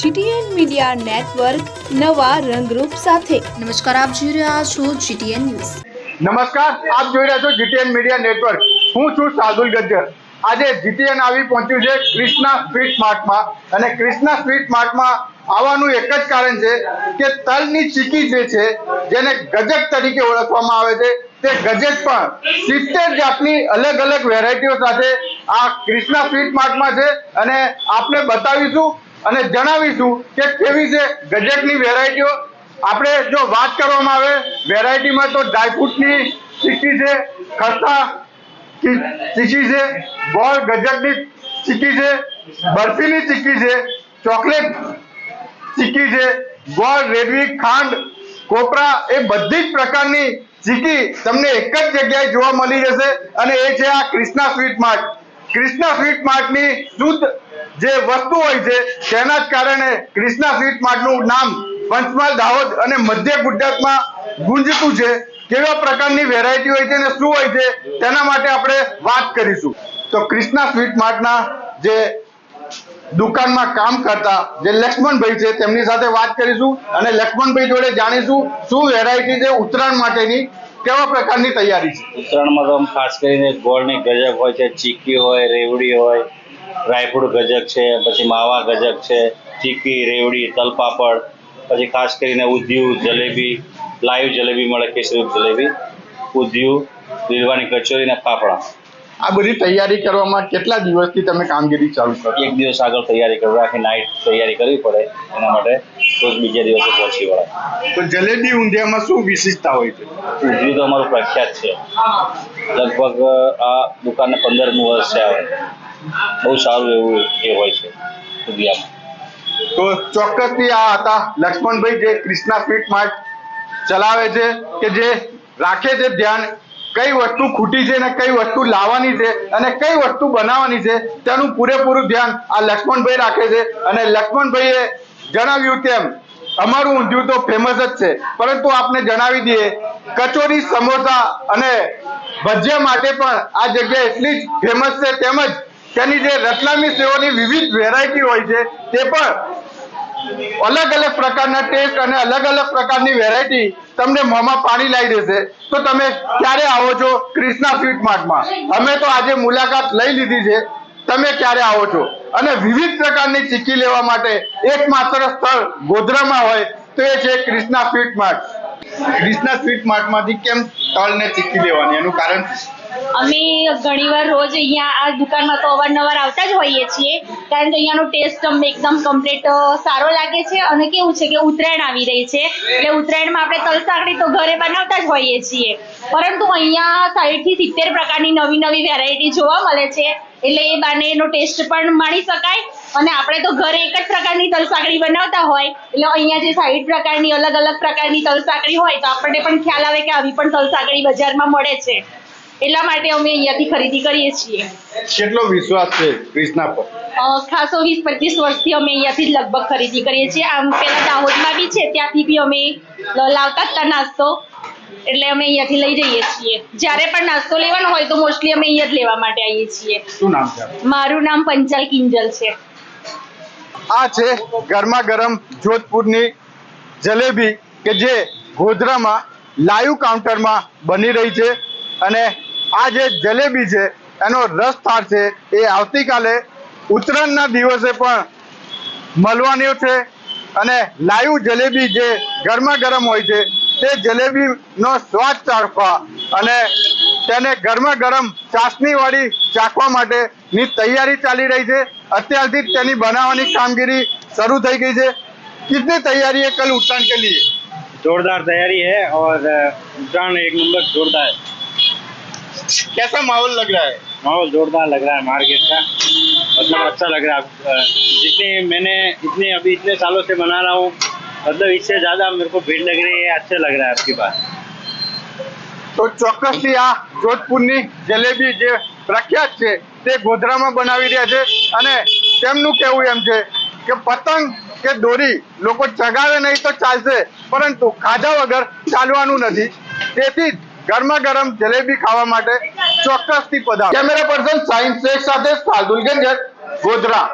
GTN media network નવા રંગરૂપ સાથે. નમસ્કાર આપ જોઈ રહ્યા છો જીટીએન ન્યૂઝ. નમસ્કાર આપ જોઈ રહ્યા છો જીટીએન મીડિયા નેટવર્ક. હું છું સાદુલ ગજ્જર. આજે જીટીએન આવી પહોંચ્યું છે ક્રિષ્ના સ્વીટ માર્ટમાં. અને ક્રિષ્ના સ્વીટ માર્ટમાં આવવાનું એક જ કારણ છે કે તલની ચીકી જે છે જેને ગજક તરીકે ઓળખવામાં આવે છે તે ગજક પણ સિત્તેર જાતની અલગ અલગ વેરાયટીઓ સાથે આ ક્રિષ્ના સ્વીટ માર્ટમાં છે. અને આપને બતાવીશું અને જણાવીશું કે કેવી છે ગજકની વેરાયટીઓ. આપણે જો વાત કરવામાં આવે, વેરાયટીમાં તો ડ્રાયફ્રૂટની ચીકી છે, ખસ્તા ચીકી છે, ગોળ ગજકની ચીકી છે, બરફીની ચીકી છે, ચોકલેટ ચીકી છે, ગોળ રેડવી ખાંડ, કોપરા, એ બધી જ પ્રકારની ચીકી તમને એક જ જગ્યાએ જોવા મળી જશે અને એ છે આ Krishna sweet mart. Krishna sweet માર્ટની શુદ્ધ જે વસ્તુ હોય છે, તેના જ કારણે ક્રિષ્ના સ્વીટ માર્ટનું નામ પંચમહાલ, દાહોદ અને મધ્ય ગુજરાતમાં ગુંજતું છે. કેવા પ્રકારની વેરાયટી હોય છે અને શું હોય છે, તેના માટે આપણે વાત કરીશું. તો ક્રિષ્ના સ્વીટ માર્ટના જે દુકાનમાં કામ કરતા જે લક્ષ્મણભાઈ છે, તેમની સાથે વાત કરીશું અને લક્ષ્મણભાઈ જોડે જાણીશું શું વેરાયટી છે ઉત્તરાયણ માટેની. કેવા પ્રકારની તૈયારી છે? ઉત્તરાયણમાં તો આમ ખાસ કરીને ગોળની ગજક હોય છે ચીકી હોય રેવડી હોય ડ્રાયફ્રૂટ ગજક છે પછી માવા ગજક છે ચીકી રેવડી તલપાપડ પછી ખાસ કરીને ઉધ્યું જલેબી લાઈવ જલેબી મળે કેસરી જલેબી ઉધ્યું લીલવાની કચોરી અને ફાફડા આ બધી તૈયારી કરવામાં કેટલા દિવસથી તમે કામગીરી ચાલુ કરો એક દિવસ આગળ તૈયારી કરો આખી નાઇટ તૈયારી કરવી પડે એના માટે રોજ બીજા દિવસે પહોંચી વળાય તો જલેબી ઊંધિયામાં શું વિશેષતા હોય છે? ઊંધિયું તો અમારું પ્રખ્યાત છે. લગભગ આ દુકાનને પંદરમું વર્ષ છે આવે બહુ સારું એવું એ હોય છે ઊંધિયામાં. તો ચોક્કસથી આ હતા. લક્ષ્મણભાઈ જે ક્રિષ્ના સ્વીટ માર્ટ ચલાવે છે કે જે રાખે છે ધ્યાન કઈ વસ્તુ ખૂટી છે ને કઈ વસ્તુ લાવવાની છે અને કઈ વસ્તુ બનાવવાની છે તેનું પૂરેપૂરું ધ્યાન આ લક્ષ્મણભાઈ રાખે છે. અને લક્ષ્મણભાઈએ જણાવ્યું તેમ, અમારું ઊંધિયું તો ફેમસ જ છે. પરંતુ આપને જણાવી દઈએ, કચોરી, સમોસા અને ભજીયા માટે પણ આ જગ્યા એટલી જ ફેમસ છે. તેમજ તેની જે રતલામી સેવાની વિવિધ વેરાયટી હોય છે, તે પણ અલગ અલગ પ્રકારના ટેસ્ટ અને અલગ અલગ પ્રકારની વેરાયટી તમને મોંમાં પાણી લાવી દેશે. તો તમે ક્યારે આવો છો ક્રિષ્ના સ્વીટ માર્ટમાં અમે તો આજે મુલાકાત લઈ લીધી છે. તમે ક્યારે આવો છો? અને વિવિધ પ્રકારની ચીકી લેવા માટે એકમાત્ર સ્થળ ગોધરામાં હોય તો એ છે Krishna sweet mart. Krishna sweet માર્ટમાંથી કેમ તળ ને ચીક્કી લેવાની? એનું કારણ? અમે ઘણીવાર રોજ અહીંયા આ દુકાનમાં તો અવારનવાર આવતા જ હોઈએ છીએ, કારણ કે અહીંયાનો ટેસ્ટ અમને એકદમ કમ્પ્લીટ સારો લાગે છે અને કેવું છે કે ઉત્તરાયણ આવી રહી છે. એટલે ઉત્તરાયણમાં આપણે તલસાકડી તો ઘરે બનાવતા જ હોઈએ છીએ. પરંતુ અહીંયા સાઈઠથી સિત્તેર પ્રકારની નવી નવી વેરાયટી જોવા મળે છે. એટલે એ બાને એનો ટેસ્ટ પણ માણી શકાય અને આપણે તો ઘરે એક જ પ્રકારની તલસાકડી બનાવતા હોય. એટલે અહીંયા જે સાઈડ પ્રકારની અલગ અલગ પ્રકારની તલસાકડી હોય તો આપણને પણ ખ્યાલ આવે કે આવી પણ તલસાકડી બજારમાં મળે છે. એટલા માટે અમે અહીંયાથી ખરીદી કરીએ છીએ. કેટલો વિશ્વાસ છે ક્રિષ્ના પર? ખાસો વીસ પચીસ વર્ષથી અમે અહીંયાથી લગભગ ખરીદી કરીએ છીએ. આમ પેલા દાહોદમાં બી છે ત્યાંથી બી અમે લાવતા જ નાસ્તો. એટલે અમે અહીંયાથી લઈ જઈએ છીએ. જ્યારે પણ નાસ્તો લેવાનો હોય તો મોસ્ટલી અમે અહીંયા જ લેવા માટે આવીએ છીએ. શું નામ છે આપનું? મારું નામ પંચાલ કિંજલ છે. આ છે ગરમા ગરમ જોધપુરની જલેબી કે જે ગોધરામાં લાઈવ કાઉન્ટરમાં બની રહી છે અને આ જે જલેબી છે એનો રસ થાળ છે એ આવતીકાલે ઉત્તરાયણના દિવસે પણ મળવાની છે અને લાઈવ જલેબી જે ગરમા ગરમ હોય છે તે જલેબીનો સ્વાદ ચાખવા અને તેને ગરમા ગરમ ચાસણી વાળી ચાખવા માટેની તૈયારી ચાલી રહી છે અત્યારથી જ તેની બનાવવાની કામગીરી શરૂ થઈ ગઈ છે कितनी तैयारी है कल उत्तरायण के लिए जोरदार तैयारी है और उतरायण एक नंबर जोरदार है कैसा माहौल लग रहा है माहौल जोरदार लग रहा है मार्केट का मतलब अच्छा लग रहा है अ, जितनी मैंने इतने अभी इतने सालों से बना रहा हूँ मतलब इससे ज़्यादा मेरे को भीड़ लग रही है अच्छा लग रहा है आपकी बात તો ચોક્કસથી આ જોધપુરની જલેબી જે પ્રખ્યાત છે તે ગોધરામાં બનાવી રહ્યા છે અને તેમનું કહેવું એમ છે કે પતંગ કે દોરી લોકો ચગાવે નહીં તો ચાલશે પરંતુ ખાધા વગર ચાલવાનું નથી તેથી જ ગરમા ગરમ જલેબી ખાવા માટે ચોક્કસથી પધારો કેમેરા પર્સન સાયન્સ શેખ સાથે સાદુલ ગંજર ગોધરા